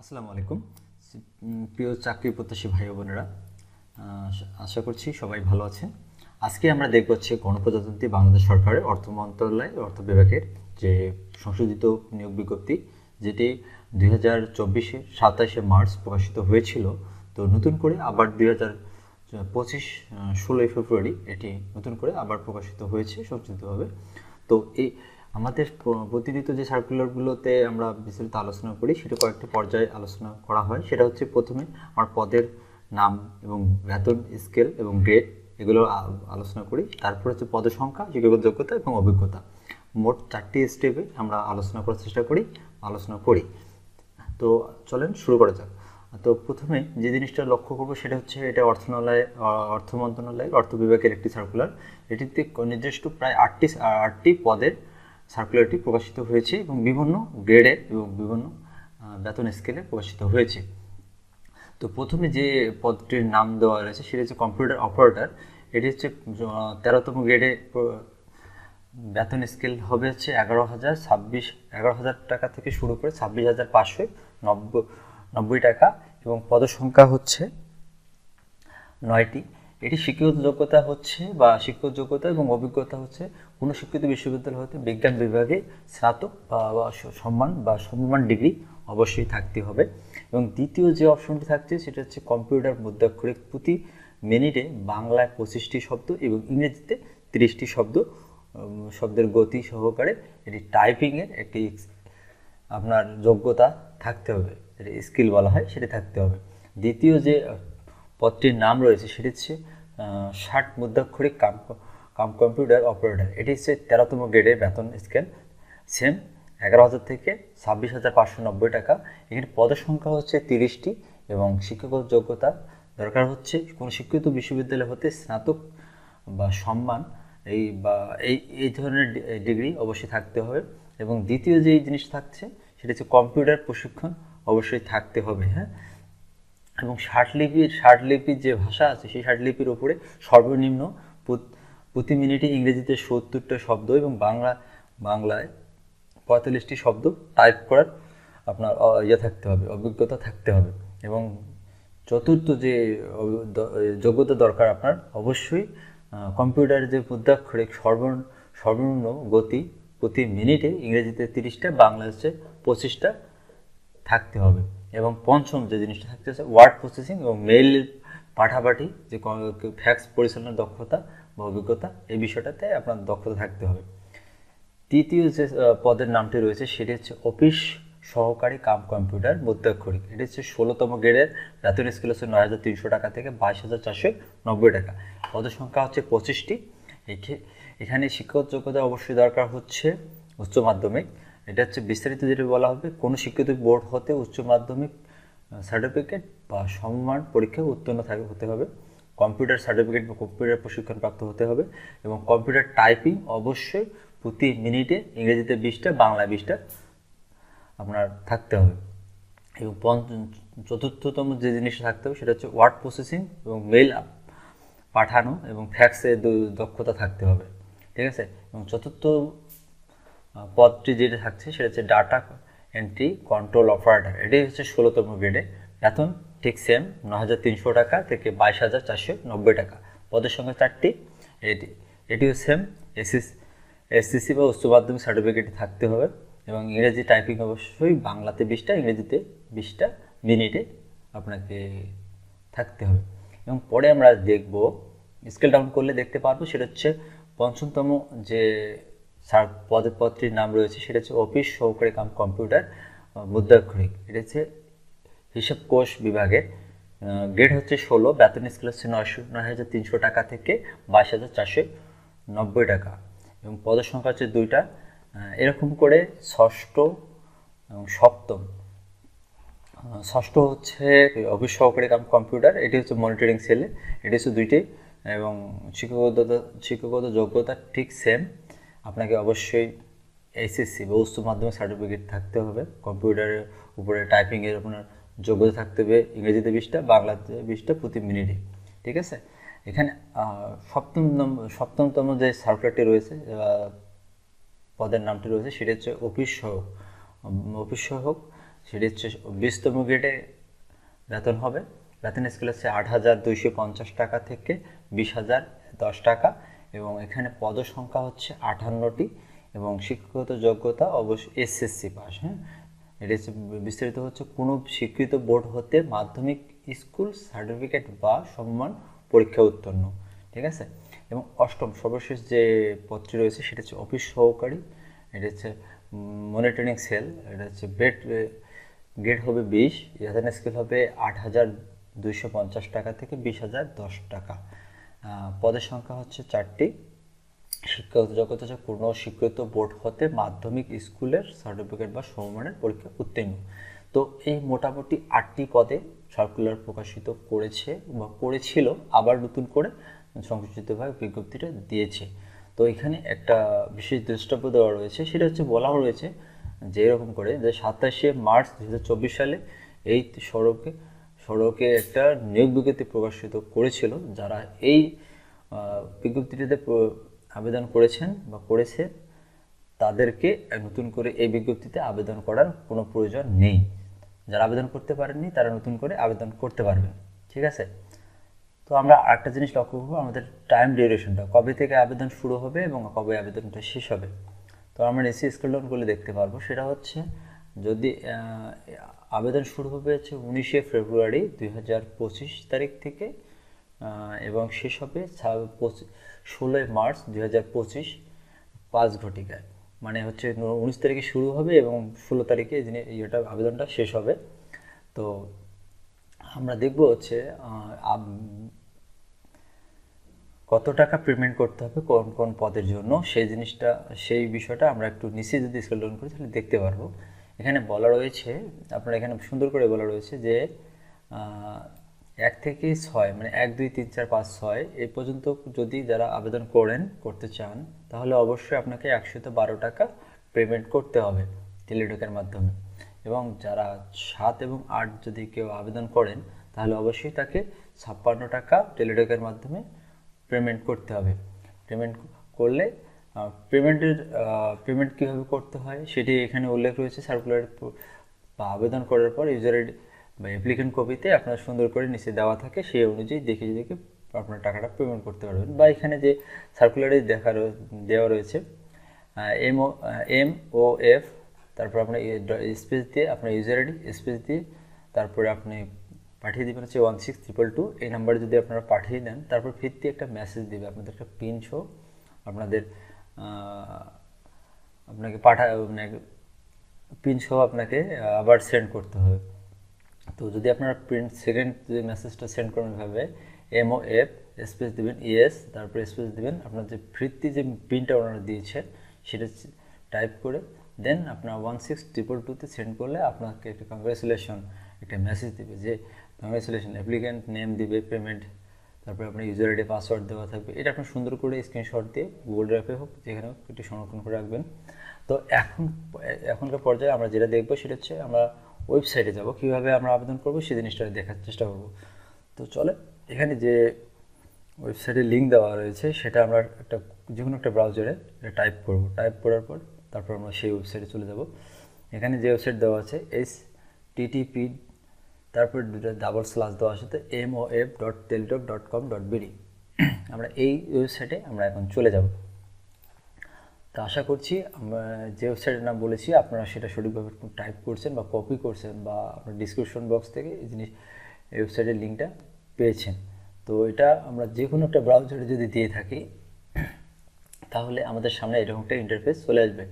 আসসালামু আলাইকুম। প্রিয় চাকরি প্রত্যাশী ভাই বোনেরা আশা করছি সবাই ভালো আছেন। আজকে আমরা দেখব হচ্ছে গণপ্রজাতন্ত্রী বাংলাদেশ সরকারের অর্থ মন্ত্রণালয়, অর্থ বিভাগের যে সংশোধিত নিয়োগ বিজ্ঞপ্তি, যেটি দুই হাজার চব্বিশে সাতাশে মার্চ প্রকাশিত হয়েছিল। তো নতুন করে আবার দুই হাজার পঁচিশ ষোলোই ফেব্রুয়ারি এটি নতুন করে আবার প্রকাশিত হয়েছে সংশোধিতভাবে। তো এই আমাদের প্র- প্রতিনিয়ত যে সার্কুলারগুলোতে আমরা বিস্তারিত আলোচনা করি, সেটা কয়েকটি পর্যায়ে আলোচনা করা হয়। সেটা হচ্ছে প্রথমে আমার পদের নাম এবং বেতন স্কেল এবং গ্রেড এগুলো আলোচনা করি। তারপর হচ্ছে পদের সংখ্যা শিক্ষাগত যোগ্যতা এবং অভিজ্ঞতা। মোট চারটি স্টেপে আমরা আলোচনা করার চেষ্টা করি, আলোচনা করি। তো চলেন শুরু করা যাক। তো প্রথমে যে জিনিসটা লক্ষ্য করব, সেটা হচ্ছে এটা অর্থনালয় অর্থ মন্ত্রণালয়ের অর্থ বিভাগের একটি সার্কুলার এটিতে নির্দিষ্ট প্রায় আটটি আটটি পদের সার্কুলারটি প্রকাশিত হয়েছে এবং বিভিন্ন গ্রেডে এবং বিভিন্ন বেতন স্কেলে প্রকাশিত হয়েছে। তো প্রথমে যে পদটির নাম দেওয়া রয়েছে সেটা হচ্ছে কম্পিউটার অপারেটর এটি হচ্ছে তেরোতম গ্রেডে বেতন স্কেল হবে হচ্ছে এগারো হাজার ছাব্বিশ, এগারো হাজার টাকা থেকে শুরু করে ছাব্বিশ হাজার পাঁচশো নব্বই নব্বই টাকা এবং পদসংখ্যা হচ্ছে নয়টি। এটি শিক্ষাগত যোগ্যতা হচ্ছে বা শিক্ষক যোগ্যতা এবং অভিজ্ঞতা হচ্ছে শিক্ষিত বিশ্ববিদ্যালয় হতে বিজ্ঞান বিভাগে স্নাতক বা বা সম্মান বা সম্মান ডিগ্রি অবশ্যই থাকতে হবে। এবং দ্বিতীয় যে অপশনটি থাকছে, সেটা হচ্ছে কম্পিউটার মুদ্রাক্ষরিক প্রতি মিনিটে বাংলায় পঁচিশটি শব্দ এবং ইংরেজিতে তিরিশটি শব্দ শব্দের গতি সহকারে এটি টাইপিংয়ের একটি আপনার যোগ্যতা থাকতে হবে। যেটা স্কিল বলা হয়, সেটা থাকতে হবে। দ্বিতীয় যে পদটির নাম রয়েছে, সেটি হচ্ছে ষাট মুদ্রাক্ষরিক কাম কাম কম্পিউটার অপারেটর এটি হচ্ছে তেরোতম গ্রেডের বেতন স্কেল সেম এগারো হাজার থেকে ছাব্বিশ হাজার পাঁচশো নব্বই টাকা। এখানে পদের সংখ্যা হচ্ছে তিরিশটি এবং শিক্ষাগত যোগ্যতা দরকার হচ্ছে কোনো শিক্ষিত বিশ্ববিদ্যালয় হতে স্নাতক বা সম্মান এই বা এই এই ধরনের ডিগ্রি অবশ্যই থাকতে হবে। এবং দ্বিতীয় যে জিনিস থাকছে, সেটা হচ্ছে কম্পিউটার প্রশিক্ষণ অবশ্যই থাকতে হবে হ্যাঁ? এবং ষাটলিপির ষাটলিপির যে ভাষা আছে, সেই ষাটলিপির ওপরে সর্বনিম্ন প্রত- মিনিটে ইংরেজিতে সত্তরটা শব্দ এবং বাংলা, বাংলায় পঁয়তাল্লিশটি শব্দ টাইপ করার আপনার ইয়ে থাকতে হবে, অভিজ্ঞতা থাকতে হবে। এবং চতুর্থ যে যোগ্যতা দরকার আপনার, অবশ্যই কম্পিউটারের যে মুদ্রাক্ষরিক সর্ব সর্বনিম্ন গতি প্রতি মিনিটে ইংরেজিতে তিরিশটা বাংলা হচ্ছে পঁচিশটা থাকতে হবে। এবং পঞ্চম যে জিনিসটা থাকতে হচ্ছে ওয়ার্ড প্রসেসিং এবং মেইল পাঠাপাঠি, যে ফ্যাক্স পরিচালনার দক্ষতা বা অভিজ্ঞতা এই বিষয়টাতে আপনার দক্ষতা থাকতে হবে। তৃতীয় যে পদের নামটি রয়েছে সেটি হচ্ছে অফিস সহকারী কাম কম্পিউটার মুদ্রাক্ষরিক এটি হচ্ছে ষোলোতম গ্রেডের বেতন স্কেল হচ্ছে নয় হাজার তিনশো টাকা থেকে বাইশ হাজার চারশো নব্বই টাকা। পদের সংখ্যা হচ্ছে পঁচিশটি। এখে- এখানে শিক্ষক যোগ্যতা অবশ্যই দরকার হচ্ছে উচ্চ মাধ্যমিক। এটা হচ্ছে বিস্তারিত যেটা বলা হবে, কোনো শিক্ষিত বোর্ড হতে উচ্চ মাধ্যমিক সার্টিফিকেট বা সম্মান পরীক্ষায় উত্তীর্ণ থাকে, হতে হবে। কম্পিউটার সার্টিফিকেট বা কম্পিউটার প্রশিক্ষণ প্রাপ্ত হতে হবে এবং কম্পিউটার টাইপিং অবশ্যই প্রতি মিনিটে ইংরেজিতে বিশটা, বাংলায় বিশটা আপনার থাকতে হবে। এবং চতুর্থতম যে জিনিসটা থাকতে হবে সেটা হচ্ছে ওয়ার্ড প্রসেসিং এবং মেল পাঠানো এবং ফ্যাক্সে দক্ষতা থাকতে হবে। ঠিক আছে? এবং চতুর্থ পদটি যেটা থাকছে সেটা হচ্ছে ডাটা এন্ট্রি কন্ট্রোল অপারেটর। এটাই হচ্ছে ষোলোতম গ্রেডে। বেতন ঠিক সেম ন হাজার তিনশো টাকা থেকে বাইশ হাজার চারশো নব্বই টাকা। পদের সংখ্যা চারটি এটি এটিও সেম এসএস এসসিসি বা উচ্চ মাধ্যমিক সার্টিফিকেট থাকতে হবে এবং ইংরেজি টাইপিং অবশ্যই বাংলাতে বিশটা, ইংরেজিতে বিশটা মিনিটে আপনাকে থাকতে হবে। এবং পরে আমরা দেখব স্কেল ডাউন করলে দেখতে পারব সেটা হচ্ছে পঞ্চমতম যে পদটির নাম রয়েছে সেটা হচ্ছে অফিস সহকারী কাম কম্পিউটার মুদ্রাক্ষরিক। এটা হচ্ছে হিসাব কোষ বিভাগের গ্রেড হচ্ছে ষোলো, বেতন স্কেল হচ্ছে নয়শো নয় হাজার তিনশো টাকা থেকে বাইশ হাজার চারশো নব্বই টাকা এবং পদের সংখ্যা হচ্ছে দুইটা। এরকম করে ষষ্ঠ এবং সপ্তম ষষ্ঠ হচ্ছে অফিস সহকারী কাম কম্পিউটার, এটি হচ্ছে মনিটরিং সেলে, এটি হচ্ছে দুইটি এবং শিক্ষকগত শিক্ষকগত যোগ্যতা ঠিক সেম আপনাকে অবশ্যই এসএসসি বা উচ্চ মাধ্যমিক সার্টিফিকেট থাকতে হবে, কম্পিউটারের উপরে টাইপিংয়ের আপনার যোগ্যতা থাকতে হবে ইংরেজিতে বিশটা, বাংলাতে বিশটা প্রতি মিনিটে, ঠিক আছে? এখানে সপ্তম নম্বর সপ্তমতম যে সার্কুলারটি রয়েছে পদের নামটি রয়েছে, সেটি হচ্ছে অফিস সহক। অফিস সহক, সেটি হচ্ছে বিশতম গ্রেডে বেতন হবে। বেতন স্কেল হচ্ছে আট হাজার দুইশো পঞ্চাশ টাকা থেকে বিশ হাজার দশ টাকা এবং এখানে পদ সংখ্যা হচ্ছে আটান্নটি এবং শিক্ষাগত যোগ্যতা অবশ্যই এসএসসি পাস হ্যাঁ? বিস্তারিত হচ্ছে কোনো স্বীকৃত বোর্ড হতে মাধ্যমিক স্কুল সার্টিফিকেট বা সম্মান পরীক্ষা উত্তীর্ণ, ঠিক আছে? এবং অষ্টম সর্বশেষ যে পদটি রয়েছে সেটা হচ্ছে অফিস সহকারী, এটা হচ্ছে মনিটরিং সেল, এটা হচ্ছে বেড গ্রেড হবে বিশ ইয়াদান স্কেল হবে আট হাজার দুইশো পঞ্চাশ টাকা থেকে বিশ হাজার দশ টাকা। পদের সংখ্যা হচ্ছে চারটি। শিক্ষাগত জগতে হচ্ছে কোনো স্বীকৃত বোর্ড হতে মাধ্যমিক স্কুলের সার্টিফিকেট বা সমমানের পরীক্ষা উত্তীর্ণ। তো এই মোটামুটি আটটি পদে সার্কুলার প্রকাশিত করেছে বা করেছিল, আবার নতুন করে সংকুচিতভাবে বিজ্ঞপ্তিটা দিয়েছে। তো এখানে একটা বিশেষ দ্রষ্টব্য দেওয়া রয়েছে, সেটা হচ্ছে বলা রয়েছে যে এরকম করে যে সাতাশে মার্চ দু হাজার চব্বিশ সালে এই সড়কে সড়কে একটা নিয়োগ বিজ্ঞপ্তি প্রকাশিত করেছিল, যারা এই বিজ্ঞপ্তিটিতে আবেদন করেছেন বা করেছে, তাদেরকে নতুন করে এই বিজ্ঞপ্তিতে আবেদন করার কোনো প্রয়োজন নেই। যারা আবেদন করতে পারেননি, তারা নতুন করে আবেদন করতে পারবেন। ঠিক আছে? তো আমরা আরেকটা জিনিস লক্ষ্য করব, আমাদের টাইম ডিউরেশনটা কবে থেকে আবেদন শুরু হবে এবং কবে আবেদনটা শেষ হবে? তো আমরা নিচে স্কুল ডাউন করলে দেখতে পারব। সেটা হচ্ছে, যদি আবেদন শুরু হবে হচ্ছে উনিশে ফেব্রুয়ারি দুই হাজার পঁচিশ তারিখ থেকে এবং শেষ হবে ষোলোই মার্চ দুই হাজার পঁচিশ পাঁচ ঘটিকায়। মানে হচ্ছে উনিশ তারিখে শুরু হবে এবং ষোলো তারিখে ইয়েটা, আবেদনটা শেষ হবে। তো আমরা দেখব হচ্ছে কত টাকা পেমেন্ট করতে হবে, কোন কোন পদের জন্য। সেই জিনিসটা, সেই বিষয়টা আমরা একটু নিচে যদি স্কেল করি, তাহলে দেখতে পারব। এখানে বলা রয়েছে, আপনার এখানে সুন্দর করে বলা রয়েছে যে এক থেকে ছয় মানে এক, দুই, তিন, চার, পাঁচ, ছয় এই পর্যন্ত যদি যারা আবেদন করেন, করতে চান, তাহলে অবশ্যই আপনাকে একশত বারো টাকা পেমেন্ট করতে হবে টেলিটকের মাধ্যমে। এবং যারা সাত এবং আট যদি কেউ আবেদন করেন, তাহলে অবশ্যই তাকে ছাপ্পান্ন টাকা টেলিটকের মাধ্যমে পেমেন্ট করতে হবে। পেমেন্ট করলে পেমেন্টের পেমেন্ট কীভাবে করতে হয়, সেটি এখানে উল্লেখ রয়েছে সার্কুলার বা আবেদন করার পর ইউজারের বা অ্যাপ্লিকেন্ট কপিতে আপনার সুন্দর করে নিচে দেওয়া থাকে, সেই অনুযায়ী দেখে দেখে আপনার টাকাটা পেমেন্ট করতে পারবেন। বা এখানে যে সার্কুলারে দেখা দেওয়া রয়েছে M O M O F তারপর আপনার স্পেস দিয়ে আপনার ইউজার আইডি স্পেস দিয়ে তারপরে আপনি পাঠিয়ে দেবেন হচ্ছে ওয়ান সিক্স ট্রিপল টু এই নাম্বারে যদি আপনারা পাঠিয়ে দেন, তারপর ফিরতি একটা মেসেজ দেবে, আপনাদের একটা পিন শো আপনাদের আপনাকে পাঠা মানে পিন সহ আপনাকে, আবার সেন্ড করতে হবে। তো যদি আপনারা প্রিন্ট সেকেন্ড যে মেসেজটা সেন্ড করবেন ভাবে এমও এফ স্পেস দেবেন ইএস তারপরে স্পেস দেবেন আপনার যে ফ্রিতি যে পিনটা ওনারা দিয়েছে, সেটা টাইপ করে দেন আপনার ওয়ান সিক্স ট্রিপল টুতে সেন্ড করলে আপনাকে একটা কংগ্রেচুলেশন একটা মেসেজ দিবে যে কংগ্রেচুলেশন অ্যাপ্লিক্যান্ট নেম দিবে পেমেন্ট তারপরে আপনার ইউজার আইডি পাসওয়ার্ড দেওয়া থাকবে। এটা আপনি সুন্দর করে স্ক্রিনশট দিয়ে গুগল ড্রাইভে হোক, যেখানে হোক, একটু সংরক্ষণ করে রাখবেন। তো এখন এখনকার পর্যায়ে আমরা যেটা দেখব, সেটা হচ্ছে আমরা ওয়েবসাইটে যাব, কীভাবে আমরা আবেদন করব, সেই জিনিসটা দেখার চেষ্টা করব। তো চলে, এখানে যে ওয়েবসাইটের লিঙ্ক দেওয়া রয়েছে, সেটা আমরা একটা যে কোনো একটা ব্রাউজারে এটা টাইপ করব। টাইপ করার পর, তারপর আমরা সেই ওয়েবসাইটে চলে যাব। এখানে যে ওয়েবসাইট দেওয়া আছে এস টিটিপি তারপর দুটো ডাবল স্ল্যাশ দেওয়া আছে, তো M O F dot Teletalk dot com dot BD আমরা এই ওয়েবসাইটে আমরা এখন চলে যাব। তো আশা করছি আমরা যে ওয়েবসাইটের নাম বলেছি, আপনারা সেটা সঠিকভাবে টাইপ করছেন বা কপি করছেন বা আপনার ডিসক্রিপশন বক্স থেকে এই জিনিস ওয়েবসাইটের লিঙ্কটা পেয়েছেন। তো এটা আমরা যে কোনো একটা ব্রাউজারে যদি দিয়ে থাকি, তাহলে আমাদের সামনে এরকম একটা ইন্টারফেস চলে আসবে।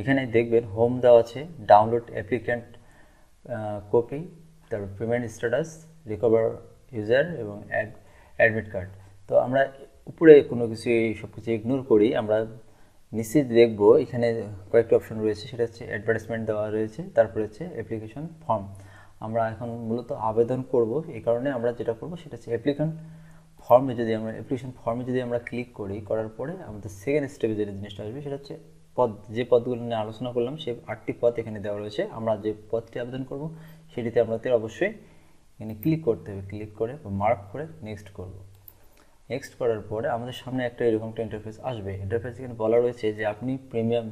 এখানে দেখবেন হোম দেওয়া আছে ডাউনলোড অ্যাপ্লিক্যান্ট কপি তারপর পেমেন্ট স্ট্যাটাস রিকভার ইউজার এবং অ্যাড অ্যাডমিট কার্ড তো আমরা উপরে কোনো কিছু সব কিছু ইগনোর করি, আমরা নিচে দেখব, এখানে কয়েকটি অপশন রয়েছে, সেটা হচ্ছে অ্যাডভার্টাইজমেন্ট দেওয়া রয়েছে, তারপরে হচ্ছে অ্যাপ্লিকেশন ফর্ম আমরা এখন মূলত আবেদন করব, এই কারণে আমরা যেটা করব সেটা হচ্ছে অ্যাপ্লিকেন্ট ফর্মে যদি আমরা অ্যাপ্লিকেশন ফর্মে যদি আমরা ক্লিক করি, করার পরে আমাদের সেকেন্ড স্টেপে যে জিনিসটা আসবে, সেটা হচ্ছে পদ, যে পদগুলো নিয়ে আলোচনা করলাম সেই আটটি পদ এখানে দেওয়া রয়েছে। আমরা যে পদটি আবেদন করব, সেটিতে আমাদের অবশ্যই এখানে ক্লিক করতে হবে ক্লিক করে মার্ক করে নেক্সট করব। নেক্সট করার পরে আমাদের সামনে একটা এরকম একটা ইন্টারফেস আসবে। ইন্টারফেস এখানে বলা রয়েছে যে আপনি প্রিমিয়াম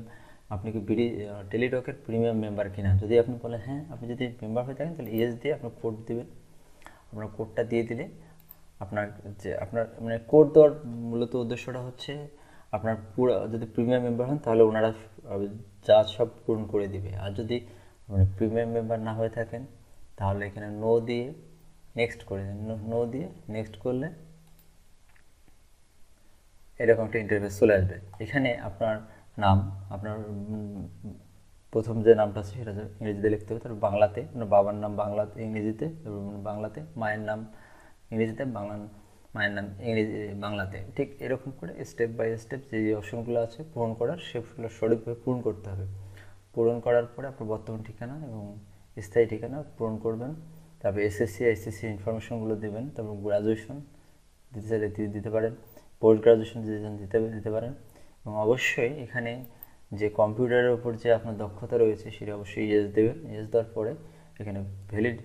আপনি কি বিডি টেলিটকের প্রিমিয়াম মেম্বার কিনা। যদি আপনি বলেন হ্যাঁ আপনি যদি মেম্বার হয়ে থাকেন, তাহলে ইএস দিয়ে আপনার কোড দেবেন। আপনার কোডটা দিয়ে দিলে আপনার যে, আপনার মানে কোড দেওয়ার মূলত উদ্দেশ্যটা হচ্ছে আপনার পুরো, যদি প্রিমিয়াম মেম্বার হন, তাহলে ওনারা যা সব পূরণ করে দিবে। আর যদি মানে প্রিমিয়াম মেম্বার না হয়ে থাকেন, তাহলে এখানে নো দিয়ে নেক্সট করে দেন। নো দিয়ে নেক্সট করলে এরকম একটা ইন্টারফেস চলে আসবে। এখানে আপনার নাম, আপনার প্রথম যে নামটা আছে সেটা ইংরেজিতে লিখতে হবে, তারপর বাংলাতে আপনার বাবার নাম বাংলাতে, ইংরেজিতে বাংলাতে, মায়ের নাম ইংরেজিতে, বাংলা, মায়ের নাম ইংরেজি, বাংলাতে। ঠিক এরকম করে স্টেপ বাই স্টেপ যে অপশনগুলো আছে পূরণ করার সেগুলো সঠিকভাবে পূরণ করতে হবে। পূরণ করার পরে আপনার বর্তমান ঠিকানা এবং স্থায়ী ঠিকানা পূরণ করবেন, তারপর এসএসসি এসএসসি ইনফরমেশনগুলো দেবেন, তারপর গ্রাজুয়েশন দিতে চাইলে দিতে পারেন। পোস্ট গ্রাজুয়েশন দিতে দিতে দিতে পারেন। এবং অবশ্যই এখানে যে কম্পিউটারের উপর যে আপনার দক্ষতা রয়েছে সেটা অবশ্যই ইয়েস দেবেন। ইয়েস দেওয়ার পরে এখানে ভ্যালিড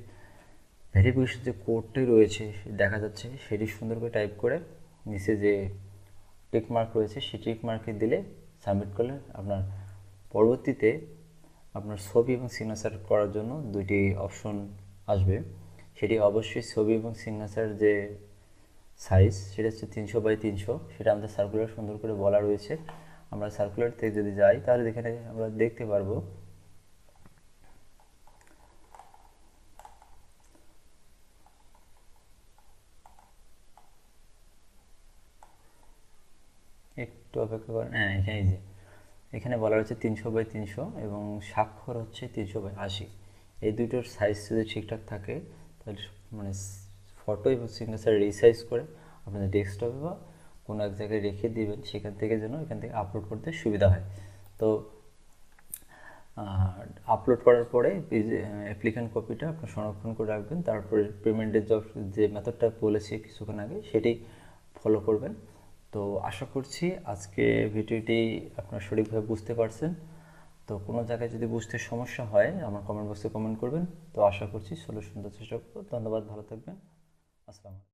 ভেরিফিকেশন যে কোডটি রয়েছে দেখা যাচ্ছে, সেটি সুন্দর করে টাইপ করে নিচে যে টিক মার্ক রয়েছে সেই টিক মার্কে দিলে সাবমিট করলে আপনার পরবর্তীতে আপনার ছবি এবং সিগনেচার করার জন্য দুইটি অপশন আসবে। সেটি অবশ্যই ছবি এবং সিগনেচার যে সাইজ সেটা হচ্ছে তিনশো বাই তিনশো। সেটা আমাদের সার্কুলার সুন্দর করে বলা রয়েছে। আমরা সার্কুলার থেকে যদি যাই, তাহলে এখানে আমরা দেখতে পারব। একটু অপেক্ষা করেন। হ্যাঁ এখানে যে। এখানে বলা রয়েছে তিনশো বাই তিনশো এবং স্বাক্ষর হচ্ছে তিনশো বাই আশি। এই দুটোর সাইজ যদি ঠিকঠাক থাকে, তাহলে মানে ফটো এবং সিগনেচার রিসাইজ করে আপনাদের ডেস্কটপে বা কোনো এক জায়গায় রেখে দিবেন, সেখান থেকে যেন এখান থেকে আপলোড করতে সুবিধা হয়। তো আপলোড করার পরে অ্যাপ্লিকেন্ট কপিটা আপনার সংরক্ষণ করে রাখবেন, তারপরে পেমেন্টের জব যে মেথডটা বলেছি কিছুক্ষণ আগে, সেটি ফলো করবেন। তো, আশা করছি আজকে ভিডিওটি আপনার সঠিকভাবে বুঝতে পারছেন। তো, কোনো জায়গায় যদি বুঝতে সমস্যা হয়, আমার কমেন্ট বক্সে কমেন্ট করবেন। তো, আশা করছি সলিউশন চেষ্টা করব ধন্যবাদ, ভালো থাকবেন। আসসালামু আলাইকুম